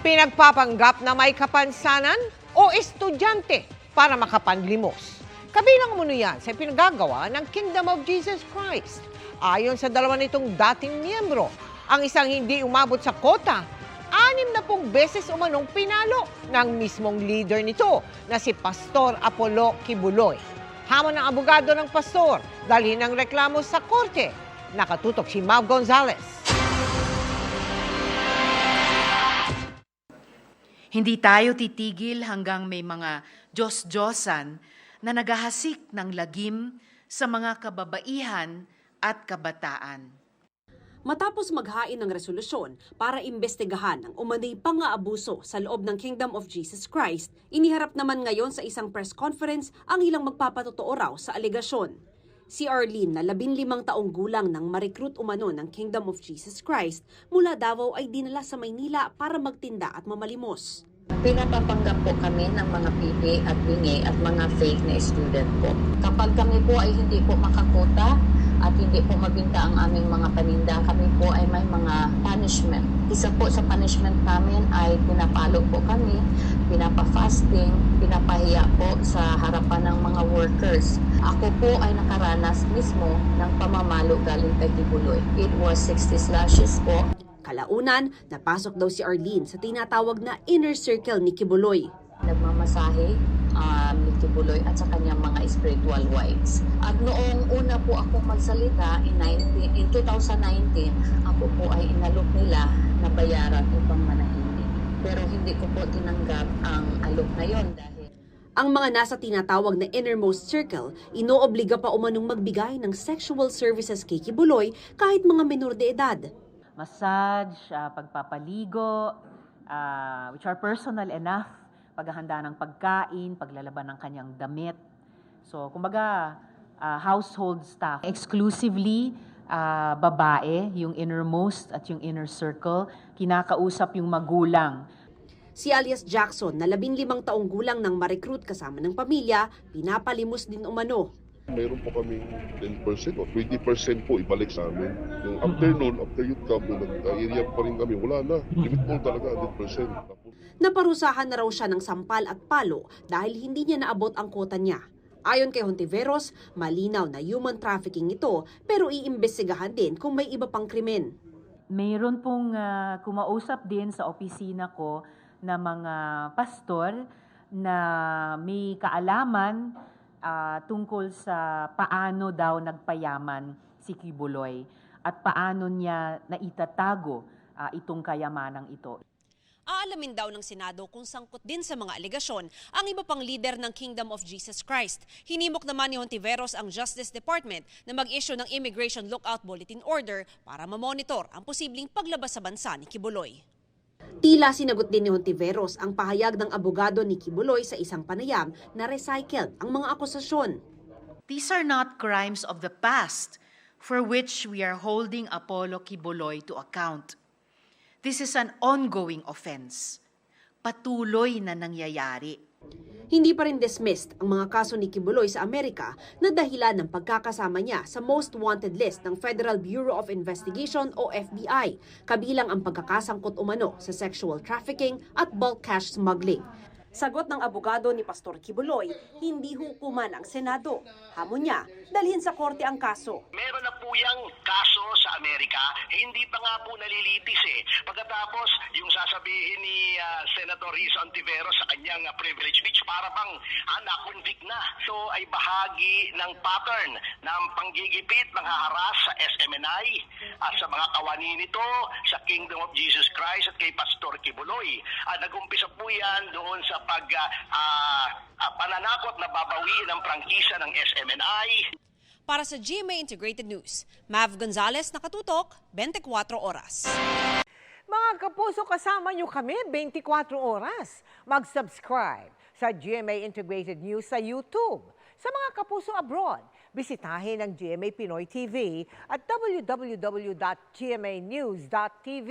Pinagpapanggap na may kapansanan o estudyante para makapanlimos. Kabilang mo yan sa pinagagawa ng Kingdom of Jesus Christ. Ayon sa dalawa nitong dating miyembro, ang isang hindi umabot sa kota, anim na pong beses umanong pinalo ng mismong leader nito na si Pastor Apollo Kibuloy. Hamon ng abogado ng pastor, dalhin ng reklamo sa korte. Nakatutok si Mav Gonzalez. Hindi tayo titigil hanggang may mga Diyos-Diyosan na naghahasik ng lagim sa mga kababaihan at kabataan. Matapos maghain ng resolusyon para imbestigahan ang umano'y pang-aabuso sa loob ng Kingdom of Jesus Christ, iniharap naman ngayon sa isang press conference ang ilang magpapatotoo raw sa alegasyon. Si Arlene na 15 taong gulang nang ma-recruit umano ng Kingdom of Jesus Christ mula Davao ay dinala sa Maynila para magtinda at mamalimos. Pinapapanggap po kami ng mga PD at bingi at mga fake na student po. Kapag kami po ay hindi po makakota at hindi po mabinta ang aming mga paninda, kami po ay may mga punishment. Isa po sa punishment namin ay pinapalo po kami, pinapa-fasting, pinapahiya po sa harapan ng mga workers. Ako po ay nakaranas mismo ng pamamalo galing kay Kibuloy. It was 60 slashes po. Kalaunan, napasok daw si Arlene sa tinatawag na inner circle ni Kibuloy. nagmamasahe um, ni Kibuloy at sa kanyang mga spiritual wives. At noong una po akong magsalita in, 19, in 2019, ako po ay inalok nila na bayaran upang manahimik. Pero hindi ko po tinanggap ang alok na yon dahil Ang mga nasa tinatawag na innermost circle, inoobliga pa umanong magbigay ng sexual services kay Kibuloy kahit mga menor de edad. massage, ah, pagpapaligo, ah, which are personal enough, paghahanda ng pagkain, paglalaban ng kanyang damit. So, kumbaga, ah, household staff. Exclusively ah, babae, yung innermost at yung inner circle, kinakausap yung magulang. Si alias Jackson na 15 taong gulang nang ma-recruit kasama ng pamilya, pinapalimos din umano. Mayroon po kami 10% o 20% po ibalik sa amin. Yung after noon, after youth camp, nag-area pa rin kami, wala na. Limit po talaga 100%. Tapos, Naparusahan na raw siya ng sampal at palo dahil hindi niya naabot ang kota niya. Ayon kay Hontiveros, malinaw na human trafficking ito pero iimbestigahan din kung may iba pang krimen. Mayroon pong ah, kumausap din sa opisina ko na mga pastor na may kaalaman ah, tungkol sa paano daw nagpayaman si Kibuloy at paano niya naitatago ah, itong kayamanang ito. Aalamin daw ng Senado kung sangkot din sa mga alegasyon ang iba pang lider ng Kingdom of Jesus Christ. Hinimok naman ni Hontiveros ang Justice Department na mag-issue ng Immigration Lookout Bulletin Order para mamonitor ang posibleng paglabas sa bansa ni Kibuloy. Tila sinagot din ni Hontiveros ang pahayag ng abogado ni Kibuloy sa isang panayam na recycled ang mga akusasyon. These are not crimes of the past for which we are holding Apollo Kibuloy to account. This is an ongoing offense. Patuloy na nangyayari. Hindi pa rin dismissed ang mga kaso ni Kibuloy sa Amerika na dahilan ng pagkakasama niya sa most wanted list ng Federal Bureau of Investigation o FBI, kabilang ang pagkakasangkot umano sa sexual trafficking at bulk cash smuggling. Sagot ng abogado ni Pastor Kibuloy, hindi hukuman ang Senado. Hamon niya, dalhin sa korte ang kaso. Meron yung kaso sa Amerika, hindi pa nga po nalilitis eh. Pagkatapos, yung sasabihin ni ah, Senator Riz Antiveros sa kanyang ah, privilege speech, para bang ah, na-convict na. So ay bahagi ng pattern ng panggigipit, ng haharas sa SMNI at sa mga kawani nito, sa Kingdom of Jesus Christ at kay Pastor Kibuloy. At nag-umpisa po yan doon sa pag ah, ah, ah, pananakot na babawiin ang prangkisa ng SMNI, Para sa GMA Integrated News, Mav Gonzalez, nakatutok, 24 oras. Mga kapuso, kasama nyo kami 24 oras. Mag-subscribe sa GMA Integrated News sa YouTube. Sa mga kapuso abroad, bisitahin ang GMA Pinoy TV at www.gmanews.tv.